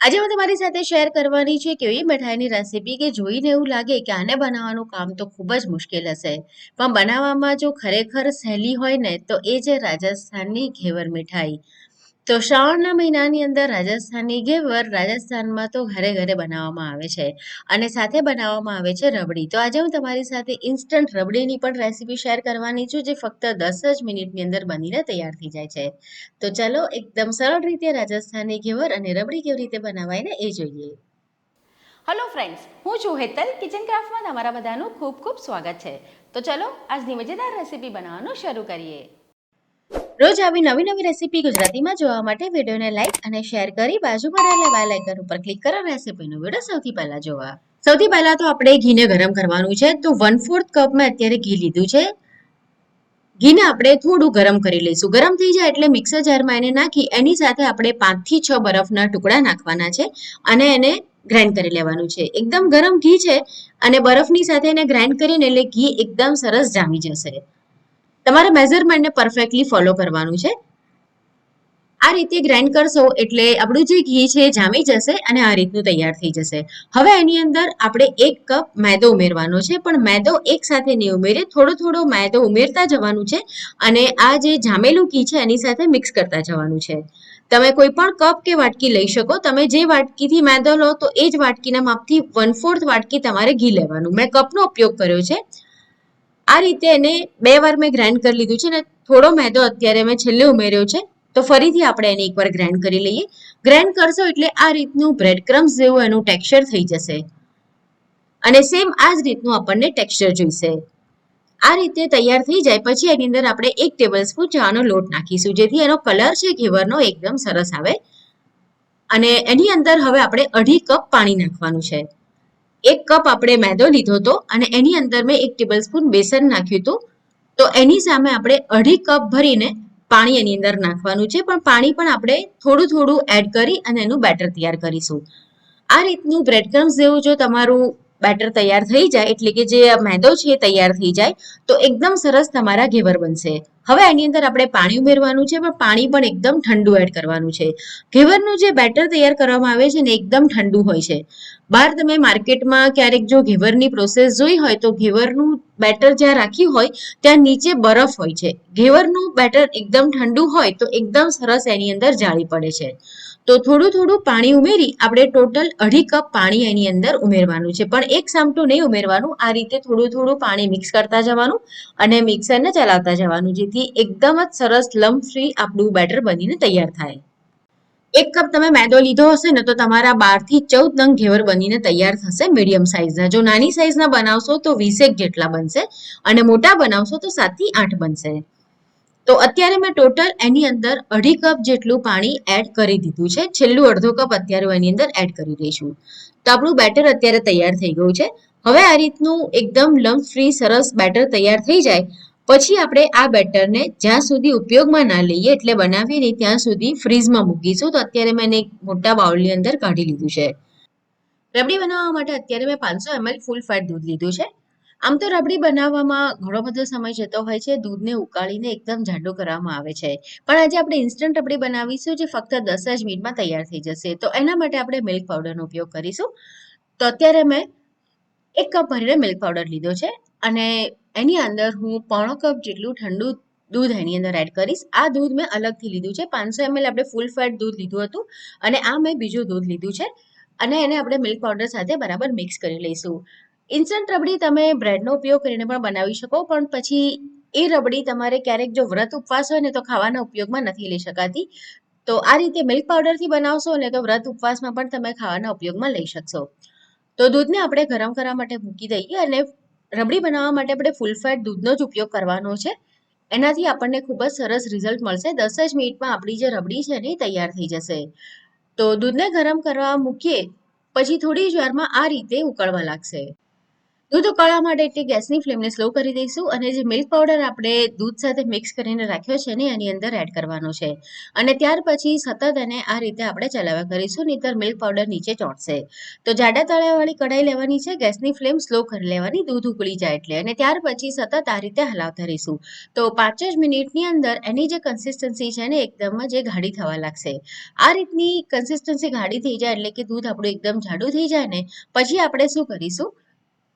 આજે હું તમારી સાથે શેર કરવાની છે કે એવી મીઠાઈની રેસીપી કે જોઈને એવું લાગે કે આને બનાવવાનું કામ તો ખૂબ જ મુશ્કેલ હશે. પણ બનાવવામાં જો ખરેખર સહેલી હોય ને તો એ છે રાજસ્થાનની ઘેવર મીઠાઈ તો શ્રાવણના મહિનાની અંદર રાજસ્થાની ઘેવર રાજસ્થાનમાં તો ઘરે ઘરે બનાવવામાં આવે છે અને સાથે બનાવવામાં આવે છે રબડી. તો આજે હું તમારી સાથે ઇન્સ્ટન્ટ રબડીની પણ રેસીપી શેર કરવાની છું જે ફક્ત દસ જ મિનિટની અંદર બનીને તૈયાર થઈ જાય છે. તો ચલો એકદમ સરળ રીતે રાજસ્થાની ઘેવર અને રબડી કેવી રીતે બનાવાય ને એ જોઈએ. હલો ફ્રેન્ડ્સ હું છું હેતલ કિચન ક્રાફ્ટમાં તમારા બધાનું ખૂબ ખૂબ સ્વાગત છે. તો ચલો આજની મજેદાર રેસીપી બનાવવાનું શરૂ કરીએ. રોજ આવી નવી નવી રેસીપી ગુજરાતીમાં જોવા માટે વિડીયોને લાઈક અને શેર કરી બાજુમાં રહેલા બેલ આઇકન ઉપર ક્લિક કરો રેસીપીનો વીડિયો સૌથી પહેલા જોવા. સૌથી પહેલા તો આપણે ઘીને ગરમ કરવાનું છે. તો વન ફોર્થ કપ મેં અત્યારે ઘી લીધું છે. ઘીને આપણે થોડું ગરમ કરી લઈશું. ગરમ થઈ જાય એટલે મિક્સર જારમાં એને નાખી, એની સાથે આપણે પાંચથી છ બરફના ટુકડા નાખવાના છે અને એને ગ્રાઇન્ડ કરી લેવાનું છે. એકદમ ગરમ ઘી છે અને બરફની સાથે એને ગ્રાઇન્ડ કરીને એટલે ઘી એકદમ સરસ જામી જશે. તમારે મેઝરમેન્ટને પરફેક્ટલી ફોલો કરવાનું છે. આ રીતે ગ્રાઇન્ડ કરશો એટલે આપણું જે ઘી છે જામી જશે અને આ રીતનું તૈયાર થઈ જશે. હવે એની અંદર આપણે એક કપ મેદો ઉમેરવાનો છે, પણ મેદો એક સાથે નહીં ઉમેરે, થોડો થોડો મેદો ઉમેરતા જવાનું છે અને આ જે જામેલું ઘી છે એની સાથે મિક્સ કરતા જવાનું છે. તમે કોઈ પણ કપ કે વાટકી લઈ શકો, તમે જે વાટકીથી મેદો લો તો એ જ વાટકીના માપથી વન ફોર્થ વાટકી તમારે ઘી લેવાનું. મેં કપનો ઉપયોગ કર્યો છે આ રીતે એને બે વાર મેં ગ્રાઇન્ડ કરી લીધું છે અને થોડો મેદો અત્યારે મેં છેલ્લે ઉમેર્યો છે, તો ફરીથી આપણે એને એકવાર ગ્રાઇન્ડ કરી લઈએ. ગ્રાઇન્ડ કરશો એટલે આ રીતનું બ્રેડ ક્રમ્સ જેવું એનું ટેક્સચર થઈ જશે. અને સેમ આ જ રીતનું આપણને ટેક્સચર જોઈશે. આ રીતે તૈયાર થઈ જાય, પછી એની અંદર આપણે એક ટેબલ સ્પૂન ચાનો લોટ નાખીશું, જેથી એનો કલર છે ઘેવરનો એકદમ સરસ આવે. અને એની અંદર હવે આપણે અઢી કપ પાણી નાખવાનું છે. એક કપ આપણે મેદો લીધો હતો અને એની અંદર મેં એક ટેબલ સ્પૂન બેસન નાખ્યું હતું. તો એની સામે આપણે અઢી કપ ભરીને પાણી એની અંદર નાખવાનું છે. પણ પાણી પણ આપણે થોડું થોડું એડ કરી અને એનું બેટર તૈયાર કરીશું. આ રીતનું બ્રેડ ક્રમ્સ જેવું જો તમારું બેટર તૈયાર થઈ જાય, એટલે કે જે મેદો છે એ તૈયાર થઈ જાય, તો એકદમ સરસ તમારા ઘેવર બનશે. હવે એની અંદર આપણે પાણી ઉમેરવાનું છે, પણ પાણી પણ એકદમ ઠંડુ એડ કરવાનું છે. ઘેવરનું જે બેટર તૈયાર કરવામાં આવે છે ને, એકદમ ઠંડુ હોય છે. બહાર તમે માર્કેટમાં ક્યારેક જો ઘેવરની પ્રોસેસ જોઈ હોય, તો ઘેવરનું બેટર જ્યાં રાખ્યું હોય, ત્યાં નીચે બરફ હોય છે. ઘેવરનું બેટર એકદમ ઠંડુ હોય, તો એકદમ સરસ એની અંદર જાળી પડે છે. તો થોડું થોડું પાણી ઉમેરી આપણે ટોટલ અઢી કપ પાણી એની અંદર ઉમેરવાનું છે. પણ એક સામટું નહીં ઉમેરવાનું. આ રીતે થોડું થોડું પાણી મિક્સ કરતા જવાનું અને મિક્સરને ચલાવતા જવાનું, જેથી એકદમ જ સરસ લમ્પ ફ્રી આપણું બેટર બનીને તૈયાર થાય. એક કપ તમે મેદો લીધો હશે ને તો તમારા બારથી ચૌદ નંગ ઘેવર બનીને તૈયાર થશે મીડિયમ સાઇઝના જો નાની સાઇઝના બનાવશો તો વીસેક જેટલા બનશે અને મોટા બનાવશો તો સાતથી આઠ બનશે. તો અત્યારે મેં ટોટલ એની અંદર અઢી કપ જેટલું પાણી એડ કરી દીધું છે. છેલ્લું અડધો કપ અત્યારે હું એની અંદર એડ કરી દઈશું તો આપણું બેટર અત્યારે તૈયાર થઈ ગયું છે. હવે આ રીતનું એકદમ લમ્પ ફ્રી સરસ બેટર તૈયાર થઈ જાય. પછી આપણે આ બેટરને જ્યાં સુધી ઉપયોગમાં ના લઈએ એટલે બનાવીએ નહીં ત્યાં સુધી ફ્રીઝમાં મૂકીશું. તો અત્યારે મેં એક મોટા બાઉલની અંદર કાઢી લીધું છે. રબડી બનાવવા માટે અત્યારે મેં પાંચસો એમએલ ફૂલ ફેટ દૂધ લીધું છે. આમ તો રબડી બનાવવામાં ઘણો બધો સમય જતો હોય છે. દૂધને ઉકાળીને એકદમ જાડો કરવામાં આવે છે. પણ આજે આપણે ઇન્સ્ટન્ટ રબડી બનાવીશું જે ફક્ત દસ જ મિનિટમાં તૈયાર થઈ જશે. તો એના માટે આપણે મિલ્ક પાવડરનો ઉપયોગ કરીશું. તો અત્યારે મેં એક કપ ભરીને મિલ્ક પાવડર લીધો છે. અને એની અંદર હું પોણો કપ જેટલું ઠંડુ દૂધ એની અંદર એડ કરીશ. આ દૂધ મેં અલગથી લીધું છે. પાંચસો એમએલ આપણે ફૂલ ફેટ દૂધ લીધું હતું. અને આ મેં બીજું દૂધ લીધું છે. અને એને આપણે મિલ્ક પાવડર સાથે બરાબર મિક્સ કરી લઈશું. ઇન્સ્ટન્ટ રબડી તમે બ્રેડનો ઉપયોગ કરીને પણ બનાવી શકો, પણ પછી એ રબડી તમારે ક્યારેક જો વ્રત ઉપવાસ હોય ને તો ખાવાના ઉપયોગમાં નથી લઈ શકાતી. તો આ રીતે મિલ્ક પાવડરથી બનાવશો ને તો વ્રત ઉપવાસમાં પણ તમે ખાવાના ઉપયોગમાં લઈ શકશો. તો દૂધને આપણે ગરમ કરવા માટે મૂકી દઈએ અને રબડી બનાવવા માટે આપણે ફૂલ ફેટ દૂધનો જ ઉપયોગ કરવાનો છે. એનાથી આપણને ખૂબ જ સરસ રિઝલ્ટ મળશે. દસ જ મિનિટમાં આપણી જે રબડી છે એ તૈયાર થઈ જશે. તો દૂધને ગરમ કરવા મૂકીએ, પછી થોડી જ વારમાં આ રીતે ઉકળવા લાગશે. દૂધ ઉકાળવા માટે એટલે ગેસની ફ્લેમને સ્લો કરી દઈશું અને જે મિલ્ક પાવડર આપણે દૂધ સાથે મિક્સ કરીને રાખ્યો છે ને એની અંદર એડ કરવાનો છે. અને ત્યાર પછી સતત એને આ રીતે આપણે ચલાવ્યા કરીશું, નહીતર મિલ્ક પાવડર નીચે ચોંટશે. તો જાડા તળાવાળી કઢાઈ લેવાની છે, ગેસની ફ્લેમ સ્લો કરી લેવાની, દૂધ ઉકળી જાય એટલે. અને ત્યાર પછી સતત આ રીતે હલાવતા રહીશું તો પાંચ જ મિનિટની અંદર એની જે કન્સિસ્ટન્સી છે ને એકદમ જ એ ગાઢી થવા લાગશે. આ રીતની કન્સિસ્ટન્સી ગાઢી થઈ જાય એટલે કે દૂધ આપણું એકદમ જાડું થઈ જાય ને, પછી આપણે શું કરીશું?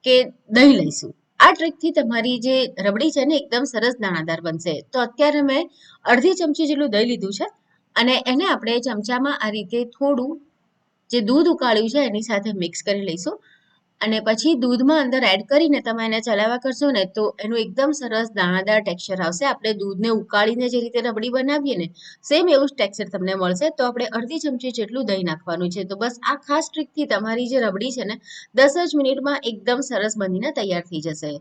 કે દહીં લઈશું. આ ટ્રીકથી તમારી જે રબડી છે ને એકદમ સરસ દાણાદાર બનશે. તો અત્યારે મેં અડધી ચમચી જેટલું દહીં લીધું છે અને એને આપણે ચમચામાં આ રીતે થોડું જે દૂધ ઉકાળ્યું છે એની સાથે મિક્સ કરી લઈશું. અને પછી દૂધમાં અંદર એડ કરીને તમે એને ચલાવવા કરશો ને, તો એનું એકદમ સરસ દાણાદાર ટેક્સચર આવશે. આપણે દૂધને ઉકાળીને જે રીતે રબડી બનાવીએ ને સેમ એવું જ ટેક્સચર તમને મળશે. તો આપણે અડધી ચમચી જેટલું દહીં નાખવાનું છે. તો બસ આ ખાસ ટ્રીકથી તમારી જે રબડી છે ને, દસ જ મિનિટમાં એકદમ સરસ બનીને તૈયાર થઈ જશે.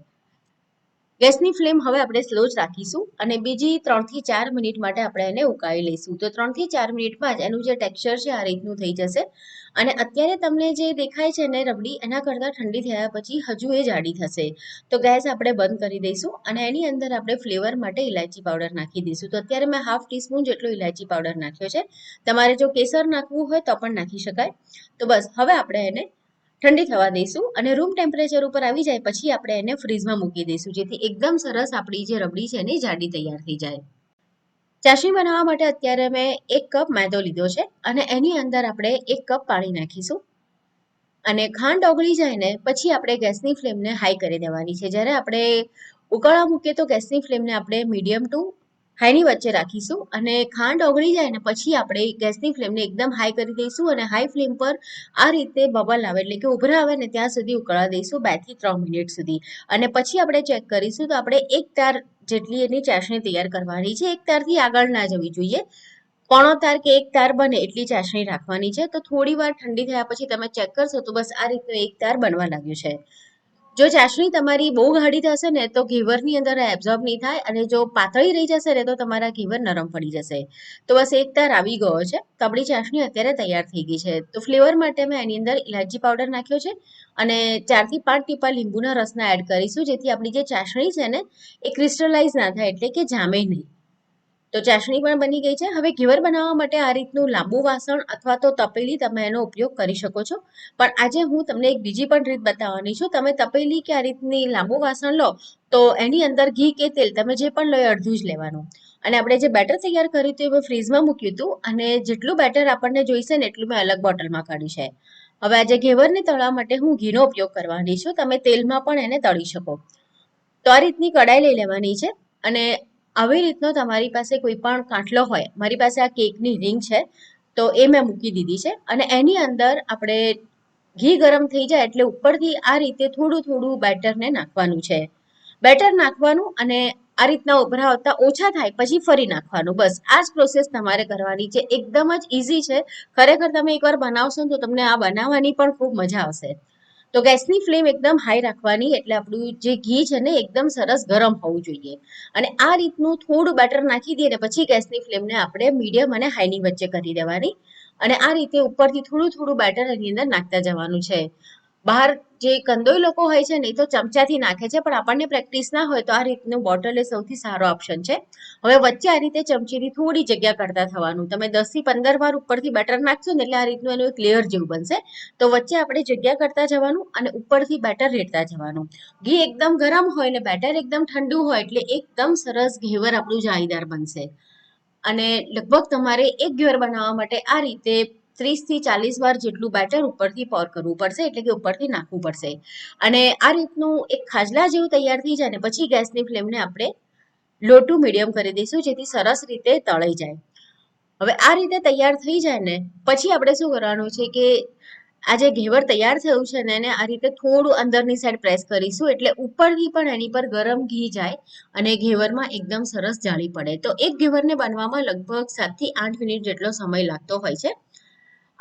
ગેસની ફ્લેમ હવે આપણે સ્લો જ રાખીશું અને બીજી ત્રણથી ચાર મિનિટ માટે આપણે એને ઉકાળી લઈશું. તો ત્રણથી ચાર મિનિટમાં જ એનું જે ટેક્સચર છે, આ રીતનું થઈ જશે. અને અત્યારે તમને જે દેખાય છે ને રબડી, એના કરતાં ઠંડી થયા પછી હજુ એ જાડી થશે. તો ગેસ આપણે બંધ કરી દઈશું અને એની અંદર આપણે ફ્લેવર માટે ઇલાયચી પાવડર નાખી દઈશું. તો અત્યારે મેં હાફ ટીસ્પૂન જેટલો ઇલાયચી પાવડર નાખ્યો છે. તમારે જો કેસર નાખવું હોય તો પણ નાખી શકાય. તો બસ, હવે આપણે એને ઠંડી થવા દઈશું અને રૂમ ટેમ્પરેચર ઉપર આવી જાય પછી આપણે એને ફ્રીઝમાં મૂકી દઈશું, જેથી એકદમ સરસ આપણી જે રબડી છે એની જાડી તૈયાર થઈ જાય. ચાસણી બનાવવા માટે અત્યારે મેં એક કપ મેદો લીધો છે અને એની અંદર આપણે એક કપ પાણી નાખીશું. અને ખાંડ ઓગળી જાય ને પછી આપણે ગેસની ફ્લેમને હાઈ કરી દેવાની છે. જ્યારે આપણે ઉકાળવા મૂકીએ તો ગેસની ફ્લેમને આપણે મીડિયમ ટુ હાઈની વચ્ચે રાખીશું અને ખાંડ ઓગળી જાય ને પછી આપણે ગેસની ફ્લેમને એકદમ હાઈ કરી દઈશું અને હાઈ ફ્લેમ પર આ રીતે બબલ આવે, એટલે કે ઉભરા આવે ને ત્યાં સુધી ઉકળવા દઈશું બેથી ત્રણ મિનિટ સુધી. અને પછી આપણે ચેક કરીશું તો આપણે એક તાર જેટલી એની ચાસણી તૈયાર કરવાની છે, એક તારથી આગળ ના જવી જોઈએ. પોણો તાર કે એક તાર બને એટલી ચાસણી રાખવાની છે, તો થોડી વાર ઠંડી થયા પછી તમે ચેક કરશો તો બસ આ રીતનું એક તાર બનવા લાગ્યું છે. જો ચાસણી તમારી બહુ ગાઢી થશે ને તો ઘીવરની અંદર એબ્ઝોર્બ નહીં થાય અને જો પાતળી રહી જશે ને તો તમારા ઘીવર નરમ પડી જશે. તો બસ એક તાર આવી ગયો છે. તો આપણી ચાસણી અત્યારે તૈયાર થઈ ગઈ છે. તો ફ્લેવર માટે મેં એની અંદર ઇલાયચી પાવડર નાખ્યો છે અને ચારથી પાંચ ટીપા લીંબુના રસના એડ કરીશું જેથી આપણી જે ચાસણી છે ને એ ક્રિસ્ટલાઇઝ ના થાય એટલે કે જામે નહીં. તો ચાસણી પણ બની ગઈ છે. હવે ઘેવર બનાવવા માટે આ રીતનું લાંબુ વાસણ અથવા તો તપેલી તમે એનો ઉપયોગ કરી શકો છો. પણ આજે હું તમને એક બીજી પણ રીત બતાવવાની છું. તમે તપેલી કે આ રીતની લાંબુ વાસણ લો, તો એની અંદર ઘી કે તેલ તમે જે પણ લો એ અડધું જ લેવાનું. અને આપણે જે બેટર તૈયાર કર્યું હતું એ ફ્રીઝમાં મૂક્યું હતું. અને જેટલું બેટર આપણને જોઈશે ને એટલું મેં અલગ બોટલમાં કાઢ્યું છે. હવે આજે ઘેવરને તળવા માટે હું ઘીનો ઉપયોગ કરવાની છું. તમે તેલમાં પણ એને તળી શકો. તો આ રીતની કડાઈ લઈ લેવાની છે. અને આવી રીતનો તમારી પાસે કોઈ પણ કાટલો હોય, મારી પાસે આ કેકની રિંગ છે, તો એ મેં મૂકી દીધી છે. અને એની અંદર આપણે ઘી ગરમ થઈ જાય એટલે ઉપરથી આ રીતે થોડું થોડું બેટરને નાખવાનું છે. બેટર નાખવાનું અને આ રીતના ઉભરા આવતા ઓછા થાય પછી ફરી નાખવાનું. બસ, આ જ પ્રોસેસ તમારે કરવાની છે. એકદમ જ ઇઝી છે. ખરેખર તમે એકવાર બનાવશો તો તમને આ બનાવવાની પણ ખૂબ મજા આવશે. તો ગેસની ફ્લેમ એકદમ હાઈ રાખવાની એટલે આપણું જે ઘી છે ને એકદમ સરસ ગરમ હોવું જોઈએ. અને આ રીતનું થોડું બેટર નાખી દઈએ ને પછી ગેસની ફ્લેમને આપણે મીડિયમ અને હાઈની વચ્ચે કરી દેવાની. અને આ રીતે ઉપરથી થોડું થોડું બેટર એની અંદર નાખતા જવાનું છે. બહાર જે કંદોઈ લોકો હોય છે ને, એ તો ચમચાથી નાખે છે, પણ આપણને પ્રેક્ટિસ ના હોય તો આ રીતનું બોટલ એ સૌથી સારો ઓપ્શન છે. હવે વચ્ચે આ રીતે ચમચીથી થોડી જગ્યા કરતા થવાનું. તમે દસથી પંદર વાર ઉપરથી બેટર નાખશો ને એટલે આ રીતનું એનું એક લેયર જેવું બનશે. તો વચ્ચે આપણે જગ્યા કરતા જવાનું અને ઉપરથી બેટર રેડતા જવાનું. ઘી એકદમ ગરમ હોય ને બેટર એકદમ ઠંડુ હોય એટલે એકદમ સરસ ઘેવર આપણું જાળીદાર બનશે. અને લગભગ તમારે એક ઘેવર બનાવવા માટે આ રીતે ત્રીસથી ચાલીસ વાર જેટલું બેટર ઉપરથી પોર કરવું પડશે, એટલે કે ઉપરથી નાખવું પડશે. અને આ રીતનું એક ખાજલા જેવું તૈયાર થઈ જાય ને, પછી ગેસની ફ્લેમને આપણે લો ટુ મીડિયમ કરી દઈશું, જેથી સરસ રીતે તળાઈ જાય. હવે આ રીતે તૈયાર થઈ જાય ને, પછી આપણે શું કરવાનું છે કે આ જે ઘેવર તૈયાર થયું છે ને, એને આ રીતે થોડું અંદરની સાઈડ પ્રેસ કરીશું, એટલે ઉપરથી પણ એની પર ગરમ ઘી જાય અને ઘેવરમાં એકદમ સરસ જાળી પડે. તો એક ઘેવરને બનવામાં લગભગ સાતથી આઠ મિનિટ જેટલો સમય લાગતો હોય છે.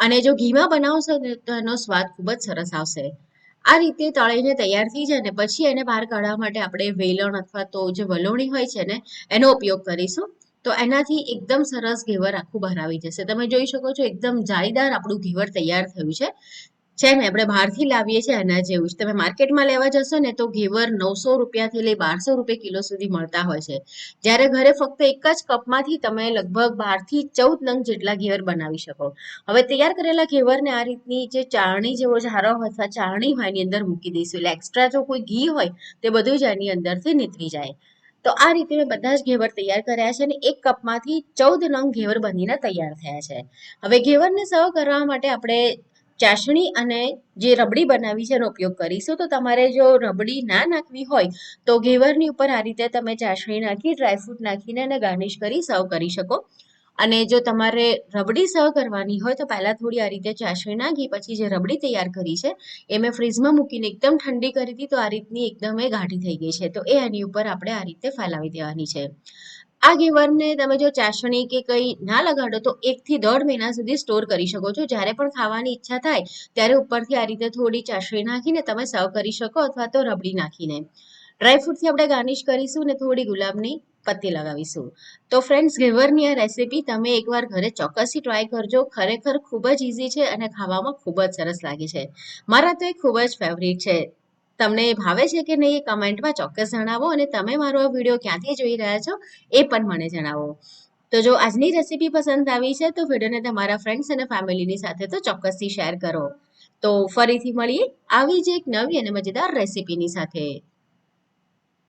અને જો ઘીમાં બનાવશો તો એનો સ્વાદ ખૂબ જ સરસ આવશે. આ રીતે તળીને તૈયાર થઈ જાય ને પછી એને બહાર કાઢવા માટે આપણે વેલણ અથવા તો જે વલોણી હોય છે ને, એનો ઉપયોગ કરીશું. તો એનાથી એકદમ સરસ ઘેવર આખું બહાર આવી જશે. તમે જોઈ શકો છો એકદમ જાળીદાર આપણું ઘેવર તૈયાર થયું છે. સેમ આપણે બહારથી લાવીએ છીએ એના જેવું જ. તમે માર્કેટમાં લેવા જશો ને તો ઘેવર નવસો રૂપિયાથી લઈ બારસો રૂપિયા કિલો સુધી મળતા હોય છે. જ્યારે ઘરે ફક્ત એક જ કપમાંથી તમે લગભગ બારથી ચૌદ નંગ જેટલા ઘેવર બનાવી શકો. હવે તૈયાર કરેલા ઘેવરને આ રીતની જે ચાળણી જેવો ઝારો અથવા ચાળણી હોય એની અંદર મૂકી દઈશું. એટલે એક્સ્ટ્રા જો કોઈ ઘી હોય તે બધું જ એની અંદરથી નીતરી જાય. તો આ રીતે મેં બધા જ ઘેવર તૈયાર કર્યા છે અને એક કપમાંથી ચૌદ નંગ ઘેવર બનીને તૈયાર થયા છે. હવે ઘેવરને સર્વ કરવા માટે આપણે ચાસણી અને જે રબડી બનાવી છે એનો ઉપયોગ કરીશું. તો તમારે જો રબડી ના નાખવી હોય, તો ઘેવરની ઉપર આ રીતે તમે ચાસણી નાખી ડ્રાયફ્રૂટ નાખીને એને ગાર્નિશ કરી સર્વ કરી શકો. અને જો તમારે રબડી સર્વ કરવાની હોય, તો પહેલાં થોડી આ રીતે ચાસણી નાખી, પછી જે રબડી તૈયાર કરી છે, એ મેં ફ્રીઝમાં મૂકીને એકદમ ઠંડી કરી હતી, તો આ રીતની એકદમ એ ગાઢી થઈ ગઈ છે. તો એ એની ઉપર આપણે આ રીતે ફેલાવી દેવાની છે. આ ઘેવરને તમે જો ચાસણી કે કંઈ ના લગાડો, તો એકથી દોઢ મહિના સુધી સ્ટોર કરી શકો છો. જ્યારે પણ ખાવાની ઈચ્છા થાય, ત્યારે ઉપરથી આ રીતે થોડી ચાસણી નાખીને તમે સર્વ કરી શકો અથવા તો રબડી નાખીને. ડ્રાયફ્રૂટથી આપણે ગાર્નિશ કરીશું ને થોડી ગુલાબની પત્તી લગાવીશું. તો ફ્રેન્ડ્સ ઘેવરની આ રેસીપી તમે એકવાર ઘરે ચોક્કસથી ટ્રાય કરજો. ખરેખર ખૂબ જ ઇઝી છે અને ખાવામાં ખૂબ જ સરસ લાગે છે. મારા તો એ ખૂબ જ ફેવરિટ છે. તમને ભાવે છે કે નહીં એ કમેન્ટમાં ચોક્કસ જણાવો અને તમે મારો આ વીડિયો ક્યાંથી જોઈ રહ્યા છો એ પણ મને જણાવો. તો જો આજની રેસીપી પસંદ આવી છે તો વિડીયોને તમારા ફ્રેન્ડ્સ અને ફેમિલીની સાથે તો ચોક્કસથી શેર કરો. તો ફરીથી મળીએ આવી જ એક નવી અને મજેદાર રેસીપીની સાથે.